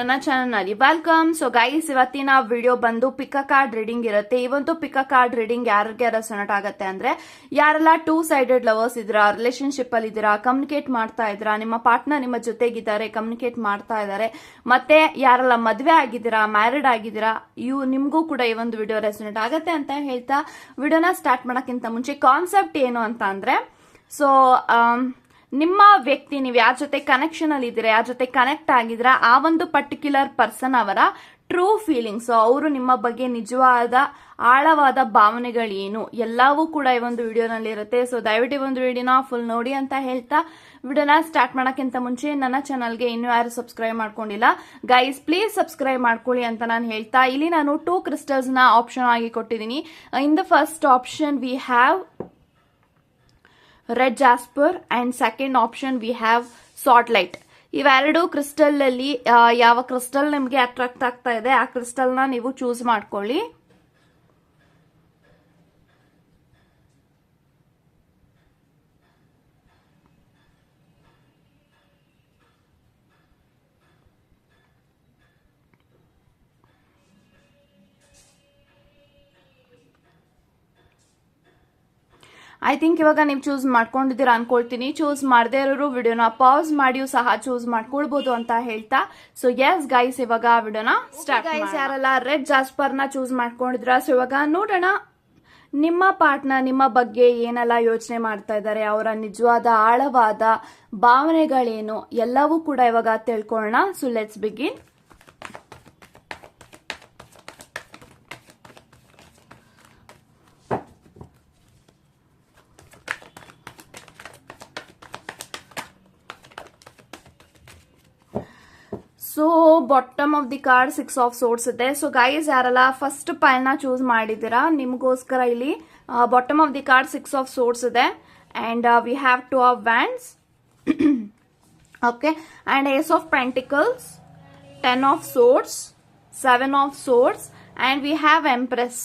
ನನ್ನ ಚಾನಲ್ನಲ್ಲಿ welcome. So guys ಇವತ್ತಿನ ವಿಡಿಯೋ ಬಂದು ಪಿಕ ಕಾರ್ಡ್ ರೀಡಿಂಗ್ ಇರುತ್ತೆ. ಇವತ್ತು ಪಿಕ ಕಾರ್ಡ್ ರೀಡಿಂಗ್ ಯಾರಿಗೆ ಸೊನಟ್ ಆಗುತ್ತೆ ಅಂದ್ರೆ, ಯಾರೆಲ್ಲ ಟೂ ಸೈಡೆಡ್ ಲವರ್ಸ್ ಇದ್ದೀರಾ ರಿಲೇಶನ್ಶಿಪ್ ಅಲ್ಲಿ ಇದ್ದೀರಾ ಕಮ್ಯುನಿಕೇಟ್ ಮಾಡ್ತಾ ಇದ್ದೀರಾ, ನಿಮ್ಮ ಪಾರ್ಟ್ನರ್ ನಿಮ್ಮ ಜೊತೆಗಿದ್ದಾರೆ ಕಮ್ಯುನಿಕೇಟ್ ಮಾಡ್ತಾ ಇದ್ದಾರೆ, ಮತ್ತೆ ಯಾರೆಲ್ಲ ಮದುವೆ ಆಗಿದ್ದೀರಾ ಮ್ಯಾರಿಡ್ ಆಗಿದ್ದೀರಾ, ಇವು ನಿಮಗೂ ಕೂಡ ಈ ಒಂದು ವಿಡಿಯೋ ರೆಸೊನೇಟ್ ಆಗುತ್ತೆ ಅಂತ ಹೇಳ್ತಾ ವಿಡಿಯೋನ ಸ್ಟಾರ್ಟ್ ಮಾಡೋಕ್ಕಿಂತ ಮುಂಚೆ ಕಾನ್ಸೆಪ್ಟ್ ಏನು ಅಂತ ಅಂದ್ರೆ ಸೊ ನಿಮ್ಮ ವ್ಯಕ್ತಿ, ನೀವು ಯಾರ ಜೊತೆ ಕನೆಕ್ಷನ್ ಅಲ್ಲಿ ಇದ್ದೀರಾ, ಯಾರ ಜೊತೆ ಕನೆಕ್ಟ್ ಆಗಿದ್ದೀರಾ, ಆ ಒಂದು ಪರ್ಟಿಕ್ಯುಲರ್ ಪರ್ಸನ್ ಅವರ ಟ್ರೂ ಫೀಲಿಂಗ್ಸ್ ಅವರು ನಿಮ್ಮ ಬಗ್ಗೆ ನಿಜವಾದ, ಆಳವಾದ ಭಾವನೆಗಳೇನು, ಎಲ್ಲವೂ ಕೂಡ ಈ ಒಂದು ವಿಡಿಯೋನಲ್ಲಿ ಇರುತ್ತೆ. ಸೊ ದಯವಿಟ್ಟು ಈ ಒಂದು ವಿಡಿಯೋನ ಫುಲ್ ನೋಡಿ ಅಂತ ಹೇಳ್ತಾ ವಿಡಿಯೋನ ಸ್ಟಾರ್ಟ್ ಮಾಡೋಕ್ಕಿಂತ ಮುಂಚೆ ನನ್ನ ಚಾನಲ್ಗೆ ಇನ್ನೂ ಯಾರು ಸಬ್ಸ್ಕ್ರೈಬ್ ಮಾಡ್ಕೊಂಡಿಲ್ಲ. ಗೈಸ್ ಪ್ಲೀಸ್ ಸಬ್ಸ್ಕ್ರೈಬ್ ಮಾಡ್ಕೊಳ್ಳಿ ಅಂತ ನಾನು ಹೇಳ್ತಾ ಇಲ್ಲಿ ನಾನು ಟೂ ಕ್ರಿಸ್ಟಲ್ಸ್ನ ಆಪ್ಷನ್ ಆಗಿ ಕೊಟ್ಟಿದ್ದೀನಿ. In the first option we have red jasper and second option we have satellite ಇವೆರಡು ಕ್ರಿಸ್ಟಲ್ ಅಲ್ಲಿ ಯಾವ ಕ್ರಿಸ್ಟಲ್ ನಿಮಗೆ ಅಟ್ರಾಕ್ಟ್ ಆಗ್ತಾ ಇದೆ, ಆ ಕ್ರಿಸ್ಟಲ್ನ ನೀವು ಚೂಸ್ ಮಾಡ್ಕೊಳ್ಳಿ. ಐ ಥಿಂಕ್ ಇವಾಗ ನೀವು ಚೂಸ್ ಮಾಡ್ಕೊಂಡಿದ್ದೀರಾ ಅನ್ಕೊಳ್ತೀನಿ. ಚೂಸ್ ಮಾಡದೇ ಇರೋರು ವಿಡಿಯೋನ ಪಾಸ್ ಮಾಡಿಯೂ ಸಹ ಚೂಸ್ ಮಾಡ್ಕೊಳ್ಬಹುದು ಅಂತ ಹೇಳ್ತಾ. ಸೊ ಎಸ್ ಗೈಸ್ ಇವಾಗ ವಿಡಿಯೋನ ಸ್ಟಾರ್ಟ್ ಗೈಸ್ ಯಾರೆಲ್ಲ ರೆಡ್ ಜಾಸ್ಪರ್ನ ಚೂಸ್ ಮಾಡ್ಕೊಂಡಿದ್ರ ಸೊ ಇವಾಗ ನೋಡೋಣ. ನಿಮ್ಮ ಪಾರ್ಟ್ನ ನಿಮ್ಮ ಬಗ್ಗೆ ಏನೆಲ್ಲ ಯೋಚನೆ ಮಾಡ್ತಾ ಇದ್ದಾರೆ? ಅವರ ನಿಜವಾದ ಆಳವಾದ ಭಾವನೆಗಳೇನು? ಎಲ್ಲವೂ ಕೂಡ ಇವಾಗ ತಿಳ್ಕೊಳ್ಳೋಣ. So let's begin so bottom of the card six of swords ಇದೆ. ಸೊ ಗೈಸ್ ಯಾರೆಲ್ಲ ಫಸ್ಟ್ನ ಚೂಸ್ ಮಾಡಿದ್ದೀರಾ, ನಿಮಗೋಸ್ಕರ ಇಲ್ಲಿ bottom of the card six of swords ಇದೆ. And we have two of wands okay and ace of pentacles ten of swords seven of swords and we have empress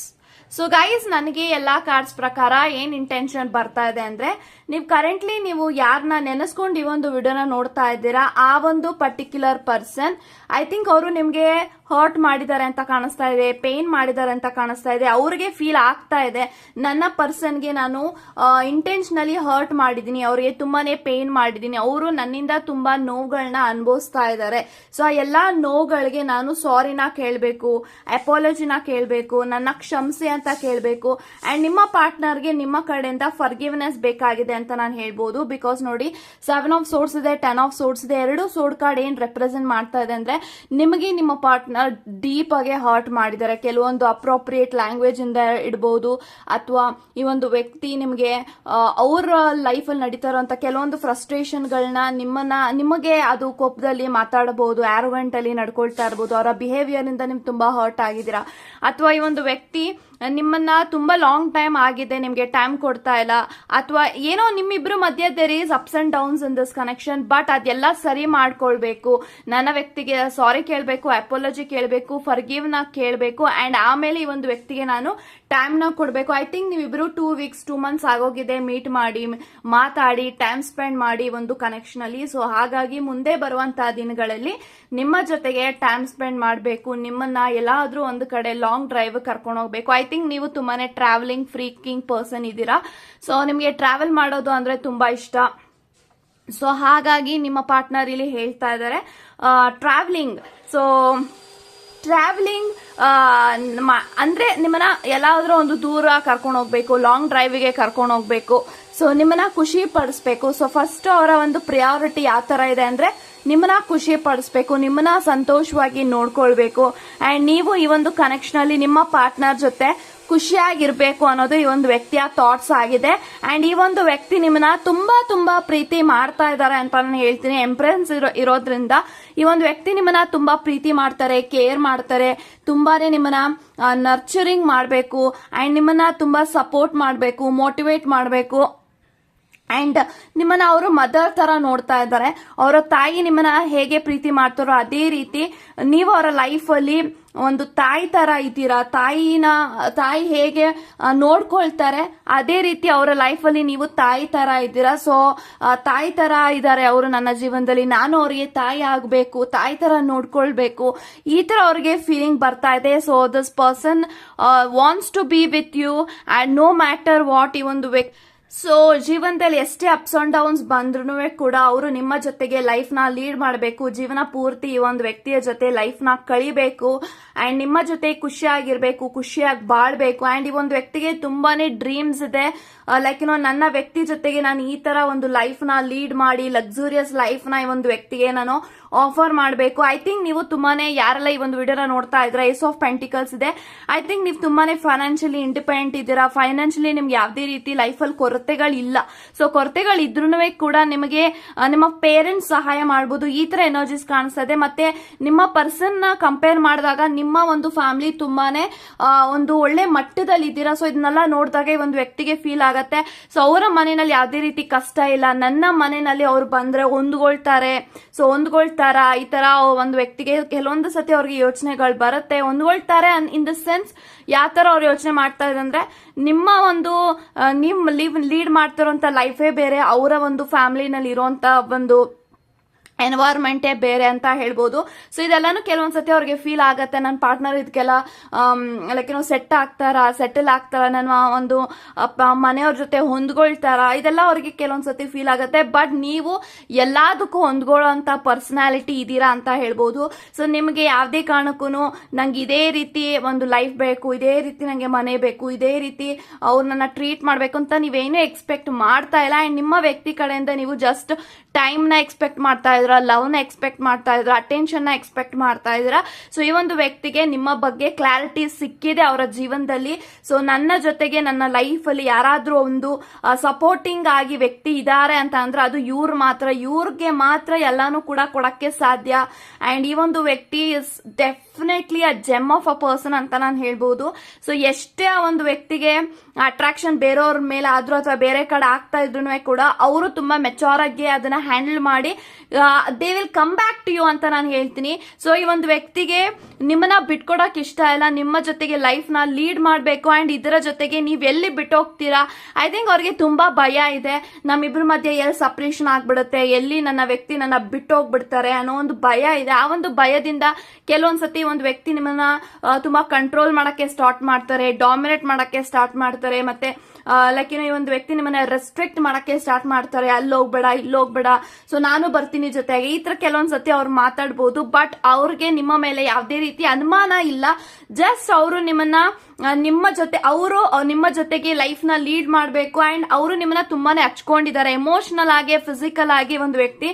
so guys ನನಗೆ ಎಲ್ಲಾ cards ಪ್ರಕಾರ ಏನ್ intention ಬರ್ತಾ ಇದೆ ಅಂದ್ರೆ, ನೀವು currently ನೀವು ಯಾರನ್ನ ನೆನೆಸ್ಕೊಂಡು ಈ ಒಂದು ವಿಡಿಯೋನ ನೋಡ್ತಾ ಇದ್ದೀರಾ, ಆ ಒಂದು ಪರ್ಟಿಕ್ಯುಲರ್ ಪರ್ಸನ್ ಐ ಥಿಂಕ್ ಅವರು ನಿಮ್ಗೆ ಹರ್ಟ್ ಮಾಡಿದ್ದಾರೆ ಅಂತ ಕಾಣಿಸ್ತಾ ಇದೆ ಪೇನ್ ಮಾಡಿದ್ದಾರೆ ಅಂತ ಕಾಣಿಸ್ತಾ ಇದೆ, ಅವ್ರಿಗೆ ಫೀಲ್ ಆಗ್ತಾ ಇದೆ. ನನ್ನ ಪರ್ಸನ್ಗೆ ನಾನು ಇಂಟೆನ್ಷನಲಿ ಹರ್ಟ್ ಮಾಡಿದ್ದೀನಿ, ಅವರಿಗೆ ತುಂಬಾನೇ ಪೇನ್ ಮಾಡಿದ್ದೀನಿ, ಅವರು ನನ್ನಿಂದ ತುಂಬಾ ನೋವುಗಳನ್ನ ಅನುಭವಿಸ್ತಾ ಇದ್ದಾರೆ. ಸೊ ಆ ಎಲ್ಲಾ ನೋವುಗಳಿಗೆ ನಾನು ಸಾರಿನ ಕೇಳಬೇಕು ಅಪಾಲಜಿನ ಕೇಳಬೇಕು, ನನ್ನ ಕ್ಷಮಿಸಿ ಅಂತ ಕೇಳಬೇಕು ಅಂಡ್ ನಿಮ್ಮ ಪಾರ್ಟ್ನರ್ಗೆ ನಿಮ್ಮ ಕಡೆಯಿಂದ ಫರ್ಗಿವ್ನೆಸ್ ಬೇಕಾಗಿದೆ ಅಂತ ನಾನು ಹೇಳ್ಬೋದು. ಬಿಕಾಸ್ ನೋಡಿ ಸೆವೆನ್ ಆಫ್ ಸೋಡ್ಸ್ ಇದೆ ಟೆನ್ ಆಫ್ ಸೋಡ್ಸ್ ಇದೆ, ಎರಡು ಸೋಡ್ ಕಾರ್ಡ್ ಏನ್ ರೆಪ್ರೆಸೆಂಟ್ ಮಾಡ್ತಾ ಇದೆ ಅಂದ್ರೆ, ನಿಮಗೆ ನಿಮ್ಮ ಪಾರ್ಟ್ನರ್ ಡೀಪ್ ಆಗಿ ಹರ್ಟ್ ಮಾಡಿದ್ದಾರೆ. ಕೆಲವೊಂದು ಅಪ್ರೋಪ್ರಿಯೇಟ್ ಲ್ಯಾಂಗ್ವೇಜ್ ಇಂದ ಇಡಬಹುದು ಅಥವಾ ಈ ಒಂದು ವ್ಯಕ್ತಿ ನಿಮಗೆ ಅವರ ಅಲ್ಲಿ ನಡೀತಾ ಇರುವಂತ ಕೆಲವೊಂದು ಫ್ರಸ್ಟ್ರೇಷನ್ಗಳನ್ನ ನಿಮ್ಮನ್ನ, ನಿಮಗೆ ಅದು ಕೋಪದಲ್ಲಿ ಮಾತಾಡಬಹುದು ಆರೋಗೆಂಟ್ ಅಲ್ಲಿ ನಡ್ಕೊಳ್ತಾ ಇರಬಹುದು ಅವರ ಬಿಹೇವಿಯರ್ ಇಂದ ನಿಮ್ಗೆ ತುಂಬಾ ಹರ್ಟ್ ಆಗಿದ್ದೀರಾ. ಅಥವಾ ಈ ಒಂದು ವ್ಯಕ್ತಿ ನಿಮ್ಮನ್ನ ತುಂಬಾ ಲಾಂಗ್ ಟೈಮ್ ಆಗಿದೆ, ನಿಮ್ಗೆ ಟೈಮ್ ಕೊಡ್ತಾ ಇಲ್ಲ. ಅಥವಾ ಏನೋ ನಿಮ್ಮಿಬ್ರು ಮಧ್ಯೆ there is ups and downs in this connection but ಅದೆಲ್ಲ ಸರಿ ಮಾಡ್ಕೊಳ್ಬೇಕು. ನನ್ನ ವ್ಯಕ್ತಿಗೆ ಸಾರಿ ಕೇಳಬೇಕು ಅಪೋಲಜಿ ಕೇಳಬೇಕು ಫರ್ಗಿವ್ನ ಕೇಳಬೇಕು ಅಂಡ್ ಆಮೇಲೆ ಈ ಒಂದು ವ್ಯಕ್ತಿಗೆ ನಾನು ಟೈಮ್ನ ಕೊಡಬೇಕು. ಐ ಥಿಂಕ್ ನೀವಿಬ್ರು ಟೂ ವೀಕ್ಸ್ ಟೂ ಮಂತ್ಸ್ ಆಗೋಗಿದೆ ಮೀಟ್ ಮಾಡಿ, ಮಾತಾಡಿ ಟೈಮ್ ಸ್ಪೆಂಡ್ ಮಾಡಿ ಒಂದು ಕನೆಕ್ಷನ್ ಅಲ್ಲಿ. ಸೊ ಹಾಗಾಗಿ ಮುಂದೆ ಬರುವಂತಹ ದಿನಗಳಲ್ಲಿ ನಿಮ್ಮ ಜೊತೆಗೆ ಟೈಮ್ ಸ್ಪೆಂಡ್ ಮಾಡಬೇಕು. ನಿಮ್ಮನ್ನ ಎಲ್ಲಾದ್ರೂ ಒಂದು ಕಡೆ ಲಾಂಗ್ ಡ್ರೈವ್ ಕರ್ಕೊಂಡು ಹೋಗ್ಬೇಕು. ಐ ಥಿಂಕ್ ನೀವು ತುಂಬಾನೇ ಟ್ರಾವೆಲಿಂಗ್ ಫ್ರೀಕಿಂಗ್ ಪರ್ಸನ್ ಇದ್ದೀರಾ. ಸೊ ನಿಮಗೆ ಟ್ರಾವೆಲ್ ಮಾಡೋದು ಅಂದ್ರೆ ತುಂಬಾ ಇಷ್ಟ. ಸೊ ಹಾಗಾಗಿ ನಿಮ್ಮ ಪಾರ್ಟ್ನರ್ ಇಲ್ಲಿ ಹೇಳ್ತಾ ಇದ್ದಾರೆ. ಟ್ರಾವೆಲಿಂಗ್ ಸೊ ಟ್ರಾವೆಲಿಂಗ್ ಅಂದ್ರೆ ನಿಮ್ಮನ್ನ ಎಲ್ಲಾದ್ರೂ ಒಂದು ದೂರ ಕರ್ಕೊಂಡು ಹೋಗ್ಬೇಕು ಲಾಂಗ್ ಡ್ರೈವಿಗೆ ಕರ್ಕೊಂಡು ಹೋಗ್ಬೇಕು. ಸೊ ನಿಮ್ಮನ್ನ ಖುಷಿ ಪಡಿಸ್ಬೇಕು. ಸೊ ಫಸ್ಟ್ ಅವರ ಒಂದು ಪ್ರಿಯಾರಿಟಿ ಯಾವ ತರ ಇದೆ ಅಂದ್ರೆ ನಿಮ್ಮನ್ನ ಖುಷಿ ಪಡಿಸ್ಬೇಕು, ನಿಮ್ಮನ್ನ ಸಂತೋಷವಾಗಿ ನೋಡ್ಕೊಳ್ಬೇಕು. ಅಂಡ್ ನೀವು ಈ ಒಂದು ಕನೆಕ್ಷನ್ ಅಲ್ಲಿ ನಿಮ್ಮ ಪಾರ್ಟ್ನರ್ ಜೊತೆ ಖುಷಿಯಾಗಿರ್ಬೇಕು ಅನ್ನೋದು ಈ ಒಂದು ವ್ಯಕ್ತಿಯ ಥಾಟ್ಸ್ ಆಗಿದೆ. ಅಂಡ್ ಈ ಒಂದು ವ್ಯಕ್ತಿ ನಿಮ್ಮನ್ನ ತುಂಬಾ ತುಂಬಾ ಪ್ರೀತಿ ಮಾಡ್ತಾ ಇದ್ದಾರೆ ಅಂತ ನಾನು ಹೇಳ್ತೀನಿ. ಎಂಪ್ರೆನ್ಸ್ ಇರೋ, ಇರೋದ್ರಿಂದ ಈ ಒಂದು ವ್ಯಕ್ತಿ ನಿಮ್ಮನ್ನ ತುಂಬಾ ಪ್ರೀತಿ ಮಾಡ್ತಾರೆ ಕೇರ್ ಮಾಡ್ತಾರೆ, ತುಂಬಾನೇ ನಿಮ್ಮನ್ನ ನರ್ಚರಿಂಗ್ ಮಾಡಬೇಕು ಅಂಡ್ ನಿಮ್ಮನ್ನ ತುಂಬಾ ಸಪೋರ್ಟ್ ಮಾಡಬೇಕು ಮೋಟಿವೇಟ್ ಮಾಡಬೇಕು. ಅಂಡ್ ನಿಮ್ಮನ್ನ ಅವರು ಮದರ್ ತರ ನೋಡ್ತಾ ಇದ್ದಾರೆ. ಅವರ ತಾಯಿ ನಿಮ್ಮನ್ನ ಹೇಗೆ ಪ್ರೀತಿ ಮಾಡ್ತಾರೋ ಅದೇ ರೀತಿ ನೀವು ಅವರ ಲೈಫ್ ಅಲ್ಲಿ ಒಂದು ತಾಯಿ ತರ ಇದ್ದೀರಾ? ತಾಯಿನ, ತಾಯಿ ಹೇಗೆ ನೋಡ್ಕೊಳ್ತಾರೆ? ಅದೇ ರೀತಿ ಅವರ ಲೈಫ್ ಅಲ್ಲಿ ನೀವು ತಾಯಿ ತರ ಇದ್ದೀರಾ? ಸೊ ತಾಯಿ ತರ ಇದ್ದಾರೆ ಅವರು ನನ್ನ ಜೀವನದಲ್ಲಿ. ನಾನು ಅವರಿಗೆ ತಾಯಿ ಆಗಬೇಕು, ತಾಯಿ ತರ ನೋಡ್ಕೊಳ್ಬೇಕು. ಈ ತರ ಅವ್ರಿಗೆ ಫೀಲಿಂಗ್ ಬರ್ತಾ ಇದೆ. So this person wants to be with you and no matter what ಈ ಒಂದು ವ್ಯಕ್ತಿ ಸೊ ಜೀವನದಲ್ಲಿ ಎಷ್ಟೇ ಅಪ್ಸ್ ಅಂಡ್ ಡೌನ್ಸ್ ಬಂದ್ರೂ ಕೂಡ ಅವರು ನಿಮ್ಮ ಜೊತೆಗೆ ಲೈಫ್ನ ಲೀಡ್ ಮಾಡಬೇಕು, ಜೀವನ ಪೂರ್ತಿ ಈ ಒಂದು ವ್ಯಕ್ತಿಯ ಜೊತೆ ಲೈಫ್ನ ಕಳಿಬೇಕು ಅಂಡ್ ನಿಮ್ಮ ಜೊತೆ ಖುಷಿಯಾಗಿರ್ಬೇಕು, ಖುಷಿಯಾಗಿ ಬಾಳ್ಬೇಕು ಅಂಡ್ ಈ ಒಂದು ವ್ಯಕ್ತಿಗೆ ತುಂಬಾನೇ ಡ್ರೀಮ್ಸ್ ಇದೆ. ಲೈಕ್ ಏನೋ ನನ್ನ ವ್ಯಕ್ತಿ ಜೊತೆಗೆ ನಾನು ಈ ತರ ಒಂದು ಲೈಫ್ನ ಲೀಡ್ ಮಾಡಿ ಲಕ್ಸುರಿಯಸ್ ಲೈಫ್ನ ಈ ಒಂದು ವ್ಯಕ್ತಿಗೆ ನಾನು ಆಫರ್ ಮಾಡಬೇಕು. ಐ ಥಿಂಕ್ ನೀವು ತುಂಬಾನೇ ಯಾರೆಲ್ಲ ಈ ಒಂದು ವಿಡಿಯೋನ ನೋಡ್ತಾ ಇದ್ರ ಏಸ್ ಆಫ್ ಪೆಂಟಿಕಲ್ಸ್ ಇದೆ. ಐ ಥಿಂಕ್ ನೀವು ತುಂಬಾನೇ ಫೈನಾನ್ಷಿಯಲಿ ಇಂಡಿಪೆಂಡೆಂಟ್ ಇದ್ದೀರಾ. ಫೈನಾನ್ಷಿಯಲಿ ನಿಮ್ಗೆ ಯಾವುದೇ ರೀತಿ ಲೈಫಲ್ಲಿ ಕೊರತೆಗಳಿಲ್ಲ. ಸೊ ಕೊರತೆಗಳಿದ್ರೂ ಕೂಡ ನಿಮಗೆ ನಿಮ್ಮ ಪೇರೆಂಟ್ಸ್ ಸಹಾಯ ಮಾಡಬಹುದು ಈ ತರ ಎನರ್ಜೀಸ್ ಕಾಣಿಸ್ತದೆ. ಮತ್ತೆ ನಿಮ್ಮ ಪರ್ಸನ್ನ ಕಂಪೇರ್ ಮಾಡಿದಾಗ ನಿಮ್ಮ ಒಂದು ಫ್ಯಾಮಿಲಿ ತುಂಬಾನೇ ಒಂದು ಒಳ್ಳೆ ಮಟ್ಟದಲ್ಲಿ ಇದ್ದೀರಾ ಸೊ ಇದನ್ನೆಲ್ಲ ನೋಡಿದಾಗ ಈ ಒಂದು ವ್ಯಕ್ತಿಗೆ ಫೀಲ್ ಆಗತ್ತೆ. ಸೊ ಅವರ ಮನೆಯಲ್ಲಿ ಯಾವುದೇ ರೀತಿ ಕಷ್ಟ ಇಲ್ಲ. ನನ್ನ ಮನೆಯಲ್ಲಿ ಅವ್ರು ಬಂದ್ರೆ ಹೊಂದ್ಕೊಳ್ತಾರೆ. ಸೊ ಹೊಂದ್ಕೊಳ್ತಾರ? ಈ ತರ ಒಂದು ವ್ಯಕ್ತಿಗೆ ಕೆಲವೊಂದು ಸತಿ ಅವ್ರಿಗೆ ಯೋಚನೆಗಳು ಬರುತ್ತೆ. ಹೊಂದ್ಕೊಳ್ತಾರೆ ಇನ್ ದ ಸೆನ್ಸ್ ಯಾವ ತರ ಅವ್ರು ಯೋಚನೆ ಮಾಡ್ತಾ ಅಂದ್ರೆ, ನಿಮ್ಮ ಒಂದು ನಿಮ್ಮ ನಿಮ್ ಲೀವ್ ಲೀಡ್ ಮಾಡ್ತಿರೋಂಥ ಲೈಫೇ ಬೇರೆ, ಅವರ ಒಂದು ಫ್ಯಾಮಿಲಿನಲ್ಲಿ ಇರೋಂತ ಒಂದು ಎನ್ವೈರ್ಮೆಂಟೇ ಬೇರೆ ಅಂತ ಹೇಳ್ಬೋದು. ಸೊ ಇದೆಲ್ಲಾನು ಕೆಲವೊಂದ್ಸತಿ ಅವ್ರಿಗೆ ಫೀಲ್ ಆಗತ್ತೆ. ನನ್ನ ಪಾರ್ಟ್ನರ್ ಇದಕ್ಕೆಲ್ಲ ಲೈಕ್ ಏನೋ ಸೆಟ್ ಆಗ್ತಾರ? ಸೆಟಲ್ ಆಗ್ತಾರ? ನನ್ನ ಒಂದು ಮನೆಯವ್ರ ಜೊತೆ ಹೊಂದ್ಕೊಳ್ತಾರ? ಇದೆಲ್ಲ ಅವ್ರಿಗೆ ಕೆಲವೊಂದ್ಸತಿ ಫೀಲ್ ಆಗತ್ತೆ. ಬಟ್ ನೀವು ಎಲ್ಲದಕ್ಕೂ ಹೊಂದ್ಕೊಳ್ಳೋ ಅಂತ ಪರ್ಸನಾಲಿಟಿ ಇದೀರಾ ಅಂತ ಹೇಳ್ಬೋದು. ಸೊ ನಿಮಗೆ ಯಾವುದೇ ಕಾರಣಕ್ಕೂ ನಂಗೆ ಇದೇ ರೀತಿ ಒಂದು ಲೈಫ್ ಬೇಕು, ಇದೇ ರೀತಿ ನನಗೆ ಮನೆ ಬೇಕು, ಇದೇ ರೀತಿ ಅವ್ರನ್ನ ಟ್ರೀಟ್ ಮಾಡಬೇಕು ಅಂತ ನೀವೇನು ಎಕ್ಸ್ಪೆಕ್ಟ್ ಮಾಡ್ತಾ ಇಲ್ಲ. ಅಂಡ್ ನಿಮ್ಮ ವ್ಯಕ್ತಿ ಕಡೆಯಿಂದ ನೀವು ಜಸ್ಟ್ ಟೈಮ್ನ ಎಕ್ಸ್ಪೆಕ್ಟ್ ಮಾಡ್ತಾ ಇದ್ರ ಲವ್ನ ಎಕ್ಸ್ಪೆಕ್ಟ್ ಮಾಡ್ತಾ ಇದ್ರ ಅಟೆನ್ಷನ್ನ ಎಕ್ಸ್ಪೆಕ್ಟ್ ಮಾಡ್ತಾ ಇದ್ರ. ಸೊ ಈ ಒಂದು ವ್ಯಕ್ತಿಗೆ ನಿಮ್ಮ ಬಗ್ಗೆ ಕ್ಲಾರಿಟಿ ಸಿಕ್ಕಿದೆ ಅವರ ಜೀವನದಲ್ಲಿ. ಸೊ ನನ್ನ ಜೊತೆಗೆ ನನ್ನ ಲೈಫಲ್ಲಿ ಯಾರಾದರೂ ಒಂದು ಸಪೋರ್ಟಿಂಗ್ ಆಗಿ ವ್ಯಕ್ತಿ ಇದ್ದಾರೆ ಅಂತ ಅಂದ್ರೆ ಅದು ಇವ್ರು ಮಾತ್ರ. ಇವ್ರಿಗೆ ಮಾತ್ರ ಎಲ್ಲಾನು ಕೂಡ ಕೊಡಕ್ಕೆ ಸಾಧ್ಯ. ಅಂಡ್ ಈ ಒಂದು ವ್ಯಕ್ತಿ is definitely a gem of a person ಅಂತ ನಾನು ಹೇಳ್ಬೋದು. ಸೊ ಎಷ್ಟೇ ಆ ಒಂದು ವ್ಯಕ್ತಿಗೆ ಅಟ್ರಾಕ್ಷನ್ ಬೇರೆಯವ್ರ ಮೇಲೆ ಆದ್ರೂ ಅಥವಾ ಬೇರೆ ಕಡೆ ಆಗ್ತಾ ಇದ್ರು ಕೂಡ, ಅವರು ತುಂಬಾ ಮೆಚೋರ್ ಆಗಿ ಅದನ್ನ ಹ್ಯಾಂಡಲ್ ಮಾಡಿ they will come back to you ಅಂತ ನಾನು ಹೇಳ್ತೀನಿ. ಸೊ ಈ ಒಂದು ವ್ಯಕ್ತಿಗೆ ನಿಮ್ಮನ್ನ ಬಿಟ್ಕೊಡಕ್ ಇಷ್ಟ ಇಲ್ಲ, ನಿಮ್ಮ ಜೊತೆಗೆ ಲೈಫ್ನ ಲೀಡ್ ಮಾಡಬೇಕು ಅಂಡ್ ಇದರ ಜೊತೆಗೆ ನೀವ್ ಎಲ್ಲಿ ಬಿಟ್ಟೋಗ್ತೀರಾ? ಐ ಥಿಂಕ್ ಅವ್ರಿಗೆ ತುಂಬಾ ಭಯ ಇದೆ. ನಮ್ಮಿಬ್ರ ಮಧ್ಯೆ ಎಲ್ಲಿ ಸಪ್ರೇಷನ್ ಆಗ್ಬಿಡುತ್ತೆ, ಎಲ್ಲಿ ನನ್ನ ವ್ಯಕ್ತಿ ನನ್ನ ಬಿಟ್ಟೋಗ್ಬಿಡ್ತಾರೆ ಅನ್ನೋ ಒಂದು ಭಯ ಇದೆ. ಆ ಒಂದು ಭಯದಿಂದ ಕೆಲವೊಂದ್ಸತಿ ಒಂದು ವ್ಯಕ್ತಿ ನಿಮ್ಮನ್ನ ತುಂಬಾ ಕಂಟ್ರೋಲ್ ಮಾಡಕ್ಕೆ ಸ್ಟಾರ್ಟ್ ಮಾಡ್ತಾರೆ ಡಾಮಿನೇಟ್ ಮಾಡಕ್ಕೆ ಸ್ಟಾರ್ಟ್ ಮಾಡ್ತಾರೆ, ಮತ್ತೆ ಲೈಕ್ ಏನೋ ಈ ಒಂದು ವ್ಯಕ್ತಿ ನಿಮ್ಮನ್ನ ರೆಸ್ಟ್ರಿಕ್ಟ್ ಮಾಡಕ್ಕೆ ಸ್ಟಾರ್ಟ್ ಮಾಡ್ತಾರೆ. ಅಲ್ಲಿ ಹೋಗ್ಬೇಡ ಇಲ್ಲಿ ಹೋಗ್ಬೇಡ ಸೊ ನಾನು ಬರ್ತೀನಿ ಜೊತೆಗೆ. ಈ ತರ ಕೆಲವೊಂದ್ ಸತಿ ಅವ್ರು ಮಾತಾಡ್ಬೋದು ಬಟ್ ಅವ್ರಿಗೆ ನಿಮ್ಮ ಮೇಲೆ ಯಾವುದೇ ರೀತಿ ಅನುಮಾನ ಇಲ್ಲ. ಜಸ್ಟ್ ಅವರು ನಿಮ್ಮನ್ನ ನಿಮ್ಮ ಜೊತೆ, ಅವರು ನಿಮ್ಮ ಜೊತೆಗೆ ಲೈಫ್ನ ಲೀಡ್ ಮಾಡಬೇಕು ಅಂಡ್ ಅವರು ನಿಮ್ಮನ್ನ ತುಂಬಾನೇ ಹಚ್ಕೊಂಡಿದ್ದಾರೆ. ಎಮೋಷನಲ್ ಆಗಿ ಫಿಸಿಕಲ್ ಆಗಿ ಒಂದು ವ್ಯಕ್ತಿ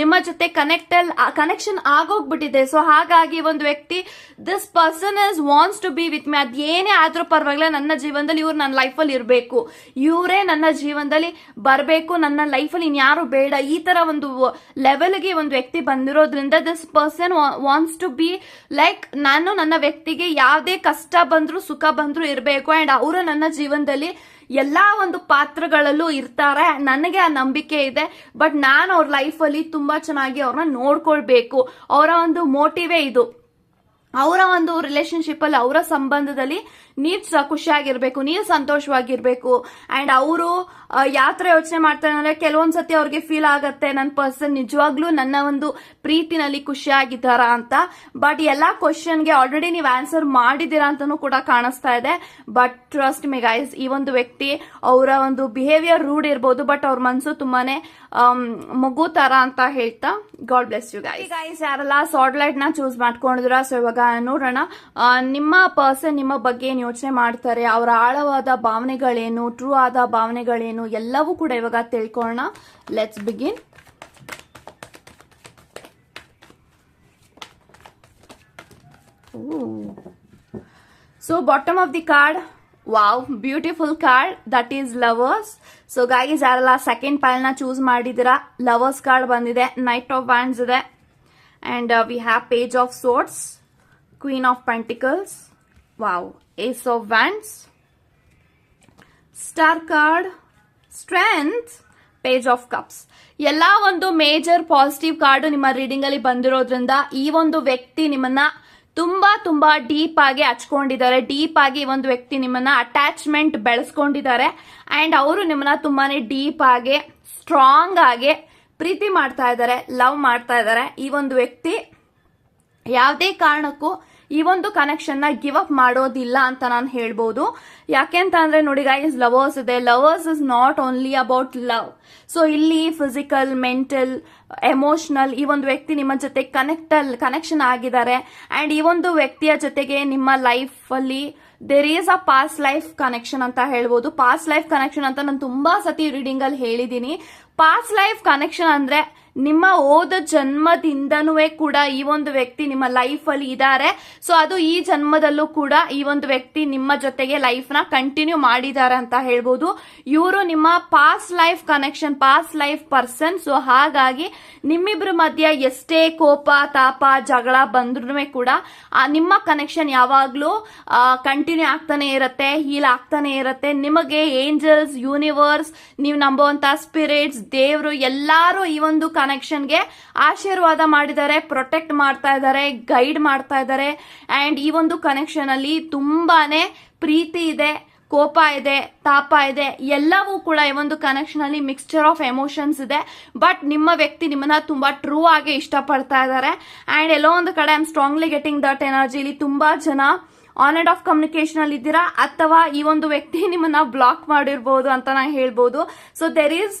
ನಿಮ್ಮ ಜೊತೆ ಕನೆಕ್ಟಲ್ ಕನೆಕ್ಷನ್ ಆಗೋಗ್ಬಿಟ್ಟಿದೆ. ಸೊ ಹಾಗಾಗಿ ಒಂದು ವ್ಯಕ್ತಿ this person is wants to be with me ಏನೇ ಆದ್ರೂ ಪರವಾಗಿಲ್ಲ, ನನ್ನ ಜೀವನದಲ್ಲಿ ಇವ್ರು ನನ್ನ ಲೈಫಲ್ಲಿ ಇರಬೇಕು. ಇವರೇ ನನ್ನ ಜೀವನದಲ್ಲಿ ಬರಬೇಕು. ನನ್ನ ಲೈಫಲ್ಲಿ ಇನ್ಯಾರು ಬೇಡ. ಈ ತರ ಒಂದು ಲೆವೆಲ್ಗೆ ಒಂದು ವ್ಯಕ್ತಿ ಬಂದಿರೋದ್ರಿಂದ this person wants to be like ನಾನು ನನ್ನ ವ್ಯಕ್ತಿಗೆ ಯಾವುದೇ ಕಷ್ಟ ಬಂದರೂ ಸುಖ ಬಂದ್ರು ಇರಬೇಕು. ಅಂಡ್ ಅವರು ನನ್ನ ಜೀವನದಲ್ಲಿ ಎಲ್ಲಾ ಒಂದು ಪಾತ್ರಗಳಲ್ಲೂ ಇರ್ತಾರೆ. ನನಗೆ ಆ ನಂಬಿಕೆ ಇದೆ. ಬಟ್ ನಾನು ಅವ್ರ ಲೈಫಲ್ಲಿ ತುಂಬಾ ಚೆನ್ನಾಗಿ ಅವ್ರನ್ನ ನೋಡ್ಕೊಳ್ಬೇಕು. ಅವರ ಒಂದು ಮೋಟಿವೇ ಇದು. ಅವರ ಒಂದು ರಿಲೇಶನ್ಶಿಪ್ ಅಲ್ಲಿ, ಅವರ ಸಂಬಂಧದಲ್ಲಿ ನೀವ್ ಖುಷಿಯಾಗಿರ್ಬೇಕು ನೀವು ಸಂತೋಷವಾಗಿರ್ಬೇಕು. ಅಂಡ್ ಅವರು ಯಾತ್ರೆ ತರ ಯೋಚನೆ ಮಾಡ್ತಾರೆ ಅಂದ್ರೆ ಕೆಲವೊಂದ್ಸತಿ ಅವ್ರಿಗೆ ಫೀಲ್ ಆಗತ್ತೆ ನನ್ನ ಪರ್ಸನ್ ನಿಜವಾಗ್ಲೂ ನನ್ನ ಒಂದು ಪ್ರೀತಿನಲ್ಲಿ ಖುಷಿಯಾಗಿದ್ದಾರ ಅಂತ. ಬಟ್ ಎಲ್ಲಾ ಕ್ವಶನ್ಗೆ ಆಲ್ರೆಡಿ ನೀವು ಆನ್ಸರ್ ಮಾಡಿದ್ದೀರಾ ಅಂತಾನು ಕೂಡ ಕಾಣಿಸ್ತಾ ಇದೆ. ಬಟ್ ಟ್ರಸ್ಟ್ ಮಿ ಗೈಸ್ ಈ ಒಂದು ವ್ಯಕ್ತಿ ಅವರ ಒಂದು ಬಿಹೇವಿಯರ್ ರೂಢ್ ಇರ್ಬೋದು ಬಟ್ ಅವ್ರ ಮನಸ್ಸು ತುಂಬಾನೇ ಮಗು ತರ ಅಂತ ಹೇಳ್ತಾ God bless you guys guys ಯಾರೆಲ್ಲ ಸಾಟಲೈಟ್ ಲೈಟ್ನ ಚೂಸ್ ಮಾಡ್ಕೊಂಡಿದ್ರ ಸೊ ಇವಾಗ ನೋಡೋಣ. ನಿಮ್ಮ ಪರ್ಸನ್ ನಿಮ್ಮ ಬಗ್ಗೆ ಏನ್ ಯೋಚನೆ ಮಾಡ್ತಾರೆ. ಅವರ ಆಳವಾದ ಭಾವನೆಗಳೇನು ಟ್ರೂ ಆದ ಭಾವನೆಗಳೇನು, ಎಲ್ಲವೂ ಕೂಡ ಇವಾಗ ತಿಳ್ಕೊಳ್ಳೋಣ. Let's begin so bottom of the card wow beautiful card that is lovers so guys ಯಾರೆಲ್ಲ ಸೆಕೆಂಡ್ನ ಚೂಸ್ ಮಾಡಿದಿರಾ ಲವರ್ಸ್ ಕಾರ್ಡ್ ಬಂದಿದೆ. ನೈಟ್ ಆಫ್ ಬ್ಯಾಂಡ್ಸ್ ಇದೆ. And we have page of swords queen of pentacles wow ace of wands. Star card. Strength. Page of cups ಎಲ್ಲ ಒಂದು major positive card ನಿಮ್ಮ reading ಅಲ್ಲಿ ಬಂದಿರೋದ್ರಿಂದ ಈ ಒಂದು ವ್ಯಕ್ತಿ ನಿಮ್ಮನ್ನ ತುಂಬಾ ತುಂಬಾ ಡೀಪ್ ಆಗಿ ಹಚ್ಕೊಂಡಿದ್ದಾರೆ. ಡೀಪ್ ಆಗಿ ಈ ಒಂದು ವ್ಯಕ್ತಿ ನಿಮ್ಮನ್ನ ಅಟ್ಯಾಚ್ಮೆಂಟ್ ಬೆಳೆಸ್ಕೊಂಡಿದ್ದಾರೆ. ಅಂಡ್ ಅವರು ನಿಮ್ಮನ್ನ ತುಂಬಾನೇ ಡೀಪ್ ಆಗಿ ಸ್ಟ್ರಾಂಗ್ ಆಗಿ ಪ್ರೀತಿ ಮಾಡ್ತಾ ಇದ್ದಾರೆ ಲವ್ ಮಾಡ್ತಾ ಇದ್ದಾರೆ. ಈ ಒಂದು ವ್ಯಕ್ತಿ ಯಾವುದೇ ಕಾರಣಕ್ಕೂ ಈ ಒಂದು ಕನೆಕ್ಷನ್ನ ಗಿವ್ ಅಪ್ ಮಾಡೋದಿಲ್ಲ ಅಂತ ನಾನು ಹೇಳ್ಬೋದು. ಯಾಕೆಂತ ಅಂದ್ರೆ ನೋಡಿ ಗೈಸ್ ಲವರ್ಸ್ ಇದೆ. Lovers is not only about love so ಇಲ್ಲಿ ಫಿಸಿಕಲ್ ಮೆಂಟಲ್ ಎಮೋಷನಲ್ ಈ ಒಂದು ವ್ಯಕ್ತಿ ನಿಮ್ಮ ಜೊತೆ ಕನೆಕ್ಟ್ ಕನೆಕ್ಷನ್ ಆಗಿದ್ದಾರೆ. ಅಂಡ್ ಈ ಒಂದು ವ್ಯಕ್ತಿಯ ಜೊತೆಗೆ ನಿಮ್ಮ ಲೈಫ್ ಅಲ್ಲಿ there is a past life connection ಅಂತ ಹೇಳ್ಬೋದು. ಪಾಸ್ಟ್ ಲೈಫ್ ಕನೆಕ್ಷನ್ ಅಂತ ನಾನು ತುಂಬಾ ಸತಿ ರೀಡಿಂಗ್ ಅಲ್ಲಿ ಹೇಳಿದೀನಿ. ಪಾಸ್ಟ್ ಲೈಫ್ ಕನೆಕ್ಷನ್ ಅಂದ್ರೆ ನಿಮ್ಮ ಓದ ಜನ್ಮದಿಂದನೂ ಕೂಡ ಈ ಒಂದು ವ್ಯಕ್ತಿ ನಿಮ್ಮ ಲೈಫ್ ಅಲ್ಲಿ ಇದ್ದಾರೆ. ಸೊ ಅದು ಈ ಜನ್ಮದಲ್ಲೂ ಕೂಡ ಈ ಒಂದು ವ್ಯಕ್ತಿ ನಿಮ್ಮ ಜೊತೆಗೆ ಲೈಫ್ನ ಕಂಟಿನ್ಯೂ ಮಾಡಿದ್ದಾರೆ ಅಂತ ಹೇಳ್ಬೋದು. ಇವರು ನಿಮ್ಮ past life connection past life person so ಹಾಗಾಗಿ ನಿಮ್ಮಿಬ್ರ ಮಧ್ಯ ಎಷ್ಟೇ ಕೋಪ, ತಾಪ, ಜಗಳ ಬಂದ್ರೂ ಕೂಡ ನಿಮ್ಮ ಕನೆಕ್ಷನ್ ಯಾವಾಗ್ಲೂ ಕಂಟಿನ್ಯೂ ಆಗ್ತಾನೆ ಇರುತ್ತೆ ಹೀಲ್ ಆಗ್ತಾನೆ ಇರುತ್ತೆ. ನಿಮಗೆ ಏಂಜಲ್ಸ್ ಯೂನಿವರ್ಸ್ ನೀವು ನಂಬುವಂತ ಸ್ಪಿರಿಟ್ಸ್ ದೇವರು ಎಲ್ಲಾರು ಈ ಒಂದು ಕನೆಕ್ಷನ್ಗೆ ಆಶೀರ್ವಾದ ಮಾಡಿದ್ದಾರೆ ಪ್ರೊಟೆಕ್ಟ್ ಮಾಡ್ತಾ ಇದ್ದಾರೆ ಗೈಡ್ ಮಾಡ್ತಾ ಇದ್ದಾರೆ. ಅಂಡ್ ಈ ಒಂದು ಕನೆಕ್ಷನ್ ಅಲ್ಲಿ ತುಂಬಾನೇ ಪ್ರೀತಿ ಇದೆ, ಕೋಪ ಇದೆ, ತಾಪ ಇದೆ, ಎಲ್ಲವೂ ಕೂಡ ಈ ಒಂದು ಕನೆಕ್ಷನ್ ಅಲ್ಲಿ ಮಿಕ್ಸ್ಚರ್ ಆಫ್ ಎಮೋಷನ್ಸ್ ಇದೆ. ಬಟ್ ನಿಮ್ಮ ವ್ಯಕ್ತಿ ನಿಮ್ಮನ್ನ ತುಂಬಾ ಟ್ರೂ ಆಗಿ ಇಷ್ಟಪಡ್ತಾ ಇದ್ದಾರೆ. ಅಂಡ್ ಎಲ್ಲೋ ಒಂದು ಕಡೆ I am strongly getting that energy ಇಲ್ಲಿ ತುಂಬಾ ಜನ ಆನ್ ಅಂಡ್ ಆಫ್ ಕಮ್ಯುನಿಕೇಶನ್ ಅಲ್ಲಿ ಇದ್ದೀರಾ? ಅಥವಾ ಈ ಒಂದು ವ್ಯಕ್ತಿ ನಿಮ್ಮನ್ನ ಬ್ಲಾಕ್ ಮಾಡಿರ್ಬೋದು ಅಂತ ನಾ ಹೇಳ್ಬೋದು. So there is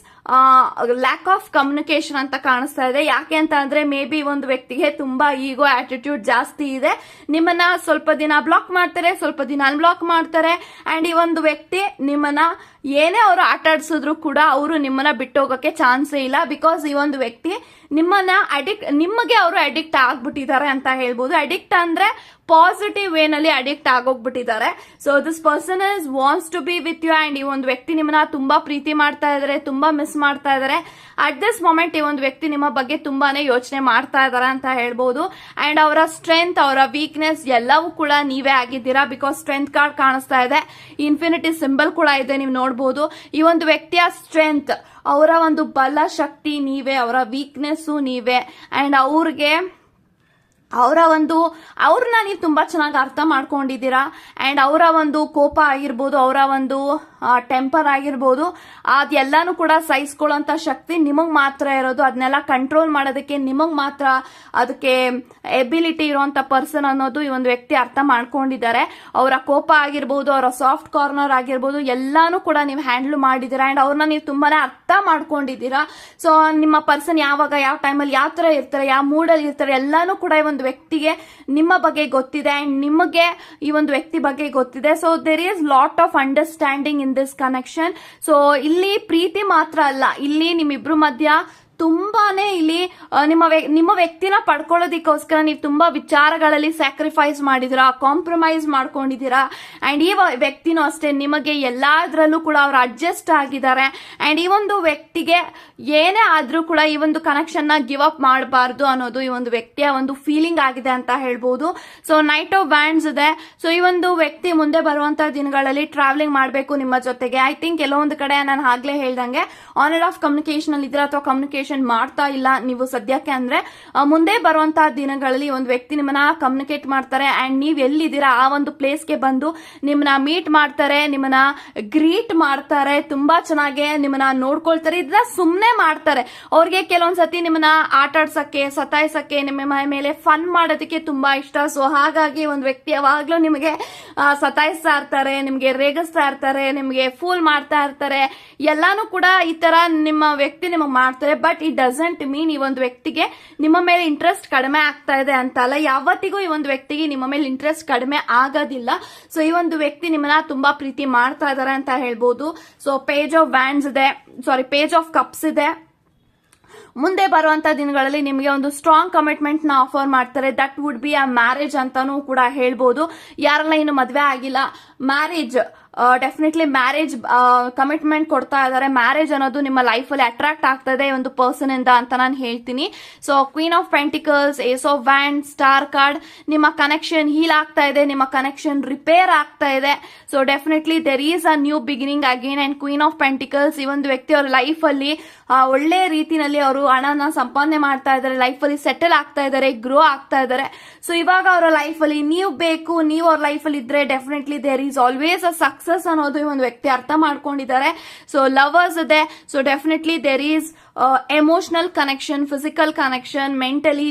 lack of communication ಅಂತ ಕಾಣಿಸ್ತಾ ಇದೆ. ಯಾಕೆ ಅಂತ ಅಂದ್ರೆ ಮೇ ಬಿ ಒಂದು ವ್ಯಕ್ತಿಗೆ ತುಂಬಾ ಈಗೋ ಆಟಿಟ್ಯೂಡ್ ಜಾಸ್ತಿ ಇದೆ. ನಿಮ್ಮನ್ನ ಸ್ವಲ್ಪ ದಿನ ಬ್ಲಾಕ್ ಮಾಡ್ತಾರೆ, ಸ್ವಲ್ಪ ದಿನ ಅನ್ಬ್ಲಾಕ್ ಮಾಡ್ತಾರೆ. ಅಂಡ್ ಈ ಒಂದು ವ್ಯಕ್ತಿ ನಿಮ್ಮನ್ನ ಏನೇ ಅವರು ಆಟ ಆಡ್ಸಿದ್ರು ಕೂಡ ಅವರು ನಿಮ್ಮನ್ನ ಬಿಟ್ಟು ಹೋಗೋಕೆ ಚಾನ್ಸೇ ಇಲ್ಲ. ಬಿಕಾಸ್ ಈ ಒಂದು ವ್ಯಕ್ತಿ ನಿಮ್ಮನ್ನ ಅಡಿಕ್ಟ್ ನಿಮಗೆ ಅವರು ಅಡಿಕ್ಟ್ ಆಗ್ಬಿಟ್ಟಿದ್ದಾರೆ ಅಂತ ಹೇಳ್ಬೋದು. ಅಡಿಕ್ಟ್ ಅಂದ್ರೆ ಪಾಸಿಟಿವ್ ವೇನಲ್ಲಿ addict ಆಗೋಗ್ಬಿಟ್ಟಿದ್ದಾರೆ. So this person is wants to be with you and ಈ ಒಂದು ವ್ಯಕ್ತಿ ನಿಮ್ಮನ್ನ ತುಂಬಾ ಪ್ರೀತಿ ಮಾಡ್ತಾ ಇದಾರೆ, ತುಂಬಾ ಮಿಸ್ ಮಾಡ್ತಾ ಇದಾರೆ. ಅಟ್ ದಿಸ್ ಮೊಮೆಂಟ್ ಈ ಒಂದು ವ್ಯಕ್ತಿ ನಿಮ್ಮ ಬಗ್ಗೆ ತುಂಬಾನೇ ಯೋಚನೆ ಮಾಡ್ತಾ ಇದ್ದಾರೆ ಅಂತ ಹೇಳ್ಬೋದು. ಅಂಡ್ ಅವರ ಸ್ಟ್ರೆಂತ್ ಅವರ ವೀಕ್ನೆಸ್ ಎಲ್ಲವೂ ಕೂಡ ನೀವೇ ಆಗಿದ್ದೀರಾ? ಬಿಕಾಸ್ ಸ್ಟ್ರೆಂತ್ ಕಾರ್ಡ್ ಕಾಣಿಸ್ತಾ ಇದೆ. ಇನ್ಫಿನಿಟಿ ಸಿಂಬಲ್ ಕೂಡ ಇದೆ, ನೀವು ನೋಡಬಹುದು ಈ ಒಂದು ವ್ಯಕ್ತಿಯ ಸ್ಟ್ರೆಂತ್ ಅವರ ಒಂದು ಬಲ ಶಕ್ತಿ ನೀವೇ, ಅವರ ವೀಕ್ನೆಸ್ಸು ನೀವೇ. ಅಂಡ್ ಅವ್ರಿಗೆ ಅವರ ಒಂದು, ಅವ್ರನ್ನ ನೀವು ತುಂಬಾ ಚೆನ್ನಾಗಿ ಅರ್ಥ ಮಾಡ್ಕೊಂಡಿದ್ದೀರಾ? ಅಂಡ್ ಅವರ ಒಂದು ಕೋಪ ಆಗಿರ್ಬೋದು, ಅವರ ಒಂದು ಟೆಂಪರ್ ಆಗಿರ್ಬೋದು ಅದೆಲ್ಲಾನು ಕೂಡ ಸಹಿಸ್ಕೊಳ್ಳೋಂಥ ಶಕ್ತಿ ನಿಮಗೆ ಮಾತ್ರ ಇರೋದು. ಅದನ್ನೆಲ್ಲ ಕಂಟ್ರೋಲ್ ಮಾಡೋದಕ್ಕೆ ನಿಮಗೆ ಮಾತ್ರ ಅದಕ್ಕೆ ಎಬಿಲಿಟಿ ಇರುವಂತ ಪರ್ಸನ್ ಅನ್ನೋದು ಈ ಒಂದು ವ್ಯಕ್ತಿ ಅರ್ಥ ಮಾಡ್ಕೊಂಡಿದ್ದಾರೆ. ಅವರ ಕೋಪ ಆಗಿರ್ಬೋದು, ಅವರ ಸಾಫ್ಟ್ ಕಾರ್ನರ್ ಆಗಿರ್ಬೋದು, ಎಲ್ಲಾನು ಕೂಡ ನೀವು ಹ್ಯಾಂಡಲ್ ಮಾಡಿದ್ದೀರಾ? ಅಂಡ್ ಅವ್ರನ್ನ ನೀವು ತುಂಬಾನೇ ಅರ್ಥ ಮಾಡ್ಕೊಂಡಿದ್ದೀರಾ? ಸೊ ನಿಮ್ಮ ಪರ್ಸನ್ ಯಾವಾಗ, ಯಾವ ಟೈಮಲ್ಲಿ ಯಾವ ತರ ಇರ್ತಾರೆ, ಯಾವ ಮೂಡಲ್ಲಿ ಇರ್ತಾರೆ, ಎಲ್ಲಾನು ಕೂಡ ಈ ಒಂದು ವ್ಯಕ್ತಿಗೆ ನಿಮ್ಮ ಬಗ್ಗೆ ಗೊತ್ತಿದೆ ಅಂಡ್ ನಿಮಗೆ ಈ ಒಂದು ವ್ಯಕ್ತಿ ಬಗ್ಗೆ ಗೊತ್ತಿದೆ. So there is lot of understanding in this connection so ಇಲ್ಲಿ ಪ್ರೀತಿ ಮಾತ್ರ ಅಲ್ಲ. ಇಲ್ಲಿ ನಿಮ್ಮಿಬ್ರು ಮಧ್ಯ ತುಂಬಾನೇ ಇಲ್ಲಿ ನಿಮ್ಮ ನಿಮ್ಮ ವ್ಯಕ್ತಿನ ಪಡ್ಕೊಳ್ಳೋದಕ್ಕೋಸ್ಕರ ನೀವು ತುಂಬಾ ವಿಚಾರಗಳಲ್ಲಿ ಸ್ಯಾಕ್ರಿಫೈಸ್ ಮಾಡಿದಿರಾ ಕಾಂಪ್ರಮೈಸ್ ಮಾಡ್ಕೊಂಡಿದ್ದೀರಾ ಅಂಡ್ ಈ ವ್ಯಕ್ತಿನೂ ಅಷ್ಟೇ, ನಿಮಗೆ ಎಲ್ಲದರಲ್ಲೂ ಕೂಡ ಅವ್ರು ಅಡ್ಜಸ್ಟ್ ಆಗಿದ್ದಾರೆ. ಅಂಡ್ ಈ ಒಂದು ವ್ಯಕ್ತಿಗೆ ಏನೇ ಆದ್ರೂ ಕೂಡ ಈ ಒಂದು ಕನೆಕ್ಷನ್ನ ಗಿವ್ ಅಪ್ ಮಾಡಬಾರ್ದು ಅನ್ನೋದು ಈ ಒಂದು ವ್ಯಕ್ತಿಯ ಒಂದು ಫೀಲಿಂಗ್ ಆಗಿದೆ ಅಂತ ಹೇಳ್ಬೋದು. ಸೊ ನೈಟ್ ಆಫ್ ಬ್ಯಾಂಡ್ಸ್ ಇದೆ. ಸೊ ಈ ಒಂದು ವ್ಯಕ್ತಿ ಮುಂದೆ ಬರುವಂತ ದಿನಗಳಲ್ಲಿ ಟ್ರಾವೆಲಿಂಗ್ ಮಾಡಬೇಕು ನಿಮ್ಮ ಜೊತೆಗೆ. ಐ ಥಿಂಕ್ ಕೆಲವೊಂದು ಕಡೆ ನಾನು ಆಗ್ಲೇ ಹೇಳ್ದಂಗೆ ಆನ್ ಅಂಡ್ ಆಫ್ ಕಮ್ಯುನಿಕೇಶನ್ ಅಲ್ಲಿ ಇದ್ರೆ ಅಥವಾ ಕಮ್ಯುನಿಕೇಶನ್ ಮಾಡ್ತಾ ಇಲ್ಲ. ನೀವು ಸದ್ಯಕ್ಕೆ ಅಂದ್ರೆ ಮುಂದೆ ಬರುವಂತಹ ದಿನಗಳಲ್ಲಿ ಒಂದು ವ್ಯಕ್ತಿ ನಿಮ್ಮನ್ನ ಕಮ್ಯುನಿಕೇಟ್ ಮಾಡ್ತಾರೆ ಅಂಡ್ ನೀವು ಎಲ್ಲಿದ್ದೀರಾ, ಆ ಒಂದು ಪ್ಲೇಸ್ಗೆ ಬಂದು ನಿಮ್ಮನ್ನ ಮೀಟ್ ಮಾಡ್ತಾರೆ, ನಿಮ್ಮನ್ನ ಗ್ರೀಟ್ ಮಾಡ್ತಾರೆ, ತುಂಬಾ ಚೆನ್ನಾಗಿ ನಿಮ್ಮನ್ನ ನೋಡ್ಕೊಳ್ತಾರೆ, ಇದನ್ನ ಸುಮ್ಮನೆ ಮಾಡ್ತಾರೆ. ಅವ್ರಿಗೆ ಕೆಲವೊಂದ್ಸತಿ ನಿಮ್ಮನ್ನ ಆಟ ಆಡ್ಸಕ್ಕೆ, ಸತಾಯಿಸಕ್ಕೆ, ನಿಮ್ಮ ಮನೆ ಮೇಲೆ ಫನ್ ಮಾಡೋದಕ್ಕೆ ತುಂಬಾ ಇಷ್ಟ. ಸೊ ಹಾಗಾಗಿ ಒಂದು ವ್ಯಕ್ತಿ ಯಾವಾಗ್ಲೂ ನಿಮಗೆ ಸತಾಯಿಸ್ತಾ ಇರ್ತಾರೆ, ನಿಮ್ಗೆ ರೇಗಿಸ್ತಾ ಇರ್ತಾರೆ, ನಿಮ್ಗೆ ಫೂಲ್ ಮಾಡ್ತಾ ಇರ್ತಾರೆ. ಎಲ್ಲಾನು ಕೂಡ ಈ ತರ ನಿಮ್ಮ ವ್ಯಕ್ತಿ ನಿಮಗೆ ಮಾಡ್ತಾರೆ. ಬಟ್ ಇಟ್ ಡಸಂಟ್ ಮೀನ್ ಈ ಒಂದು ವ್ಯಕ್ತಿಗೆ ನಿಮ್ಮ ಮೇಲೆ ಇಂಟ್ರೆಸ್ಟ್ ಕಡಿಮೆ ಆಗ್ತಾ ಇದೆ ಅಂತ ಅಲ್ಲ. ಯಾವತ್ತಿಗೂ ಈ ಒಂದು ವ್ಯಕ್ತಿಗೆ ನಿಮ್ಮ ಮೇಲೆ ಇಂಟ್ರೆಸ್ಟ್ ಕಡಿಮೆ ಆಗೋದಿಲ್ಲ. ಸೊ ಈ ಒಂದು ವ್ಯಕ್ತಿ ನಿಮ್ಮನ್ನ ತುಂಬಾ ಪ್ರೀತಿ ಮಾಡ್ತಾ ಇದಾರೆ ಅಂತ ಹೇಳ್ಬೋದು. ಸೊ ಪೇಜ್ ಆಫ್ ವ್ಯಾಂಡ್ಸ್ ಇದೆ. ಸಾರಿ ಪೇಜ್ ಆಫ್ ಕಪ್ಸ್ ಇದೆ. ಮುಂದೆ ಬರುವಂತ ದಿನಗಳಲ್ಲಿ ನಿಮಗೆ ಒಂದು ಸ್ಟ್ರಾಂಗ್ ಕಮಿಟ್ಮೆಂಟ್ನ ಆಫರ್ ಮಾಡ್ತಾರೆ. That would be a marriage ಅಂತಾನೂ ಕೂಡ ಹೇಳ್ಬೋದು. ಯಾರೆಲ್ಲ ಇನ್ನು ಮದುವೆ ಆಗಿಲ್ಲ ಮ್ಯಾರೇಜ್ ಡೆಫಿನೆಟ್ಲಿ ಮ್ಯಾರೇಜ್ ಕಮಿಟ್ಮೆಂಟ್ ಕೊಡ್ತಾ ಇದ್ದಾರೆ. ಮ್ಯಾರೇಜ್ ಅನ್ನೋದು ನಿಮ್ಮ ಲೈಫಲ್ಲಿ ಅಟ್ರಾಕ್ಟ್ ಆಗ್ತದೆ ಒಂದು ಪರ್ಸನ್ ಇಂದ ಅಂತ ನಾನು ಹೇಳ್ತೀನಿ. So queen of pentacles ace of wand star card ನಿಮ್ಮ ಕನೆಕ್ಷನ್ ಹೀಲ್ ಆಗ್ತಾ ಇದೆ, ನಿಮ್ಮ ಕನೆಕ್ಷನ್ ರಿಪೇರ್ ಆಗ್ತಾ ಇದೆ. So definitely there is a new beginning again and queen of pentacles ಈ ಒಂದು ವ್ಯಕ್ತಿ ಅವ್ರ ಲೈಫ್ ಅಲ್ಲಿ ಒಳ್ಳೆ ರೀತಿನಲ್ಲಿ ಅವರು ಹಣನ ಸಂಪಾದನೆ ಮಾಡ್ತಾ ಇದ್ದಾರೆ ಲೈಫ್ ಅಲ್ಲಿ ಸೆಟಲ್ ಆಗ್ತಾ ಇದ್ದಾರೆ ಗ್ರೋ ಆಗ್ತಾ ಇದ್ದಾರೆ. ಸೊ ಇವಾಗ ಅವರ ಲೈಫ್ ಅಲ್ಲಿ ನೀವು ಬೇಕು, ನೀವು ಅವ್ರ ಲೈಫ್ ಅಲ್ಲಿ ಇದ್ರೆ definitely there is always a success ಅನ್ನೋದು ಒಂದು ವ್ಯಕ್ತಿ ಅರ್ಥ ಮಾಡ್ಕೊಂಡಿದ್ದಾರೆ. ಸೊ ಲವರ್ಸ್ ಇದೆ. So definitely there is emotional connection physical connection mentally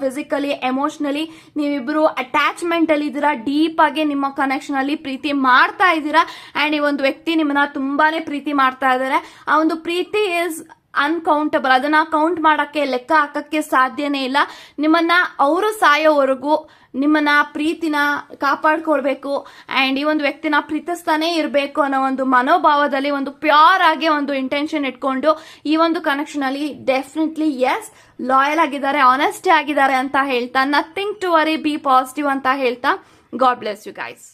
physically emotionally ನೀವಿಬ್ರು ಅಟ್ಯಾಚ್ಮೆಂಟ್ ಅಲ್ಲಿ ಇದ್ದೀರಾ ಡೀಪ್ ಆಗಿ ನಿಮ್ಮ ಕನೆಕ್ಷನ್ ಅಲ್ಲಿ ಪ್ರೀತಿ ಮಾಡ್ತಾ ಇದ್ದೀರಾ. ಅಂಡ್ ಈ ಒಂದು ವ್ಯಕ್ತಿ ನಿಮ್ಮನ್ನ ತುಂಬಾನೇ ಪ್ರೀತಿ ಮಾಡ್ತಾ ಇದ್ದಾರೆ. ಆ ಒಂದು ಪ್ರೀತಿ ಇಸ್ ಅನ್ಕೌಂಟಬಲ್ ಅದನ್ನ ಕೌಂಟ್ ಮಾಡಕ್ಕೆ, ಲೆಕ್ಕ ಹಾಕಕ್ಕೆ ಸಾಧ್ಯನೇ ಇಲ್ಲ. ನಿಮ್ಮನ್ನ ಅವರು ಸಾಯೋವರೆಗೂ ನಿಮ್ಮನ್ನ ಪ್ರೀತಿನ ಕಾಪಾಡ್ಕೊಳ್ಬೇಕು. ಅಂಡ್ ಈ ಒಂದು ವ್ಯಕ್ತಿನ ಪ್ರೀತಿಸ್ತಾನೆ ಇರಬೇಕು ಅನ್ನೋ ಒಂದು ಮನೋಭಾವದಲ್ಲಿ ಒಂದು ಪ್ಯೂರ್ ಆಗಿ ಒಂದು ಇಂಟೆನ್ಷನ್ ಇಟ್ಕೊಂಡು ಈ ಒಂದು ಕನೆಕ್ಷನ್ ಅಲ್ಲಿ ಡೆಫಿನೆಟ್ಲಿ ಎಸ್ ಲಾಯಲ್ ಆಗಿದ್ದಾರೆ ಆನೆಸ್ಟಿ ಆಗಿದ್ದಾರೆ ಅಂತ ಹೇಳ್ತಾ nothing to worry be positive ಅಂತ ಹೇಳ್ತಾ ಗಾಡ್ ಬ್ಲೆಸ್ ಯು ಗೈಸ್